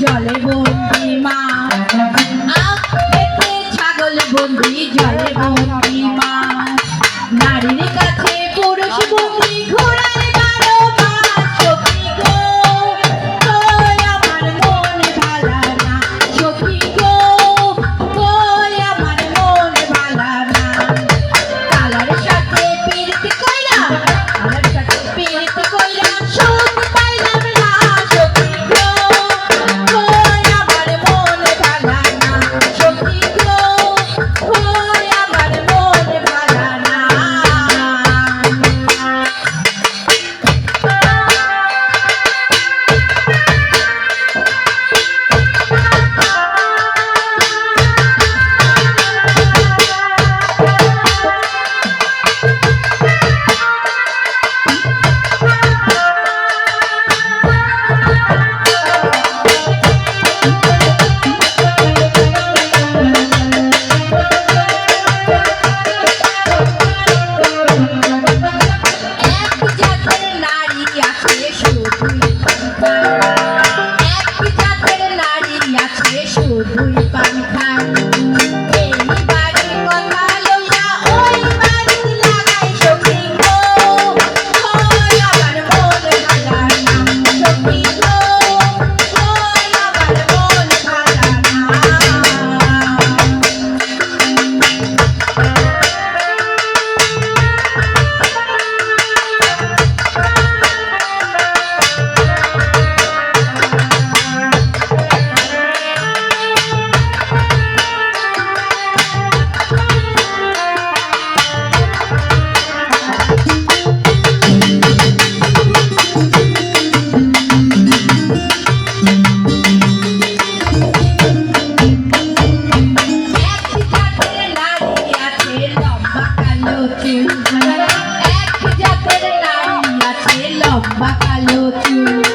জলে বন্দি মা। ছাগল বন্দি জলে বন্দি মাছ 我要把 এক জাতের নারী আছে লম্বা কালো চুল।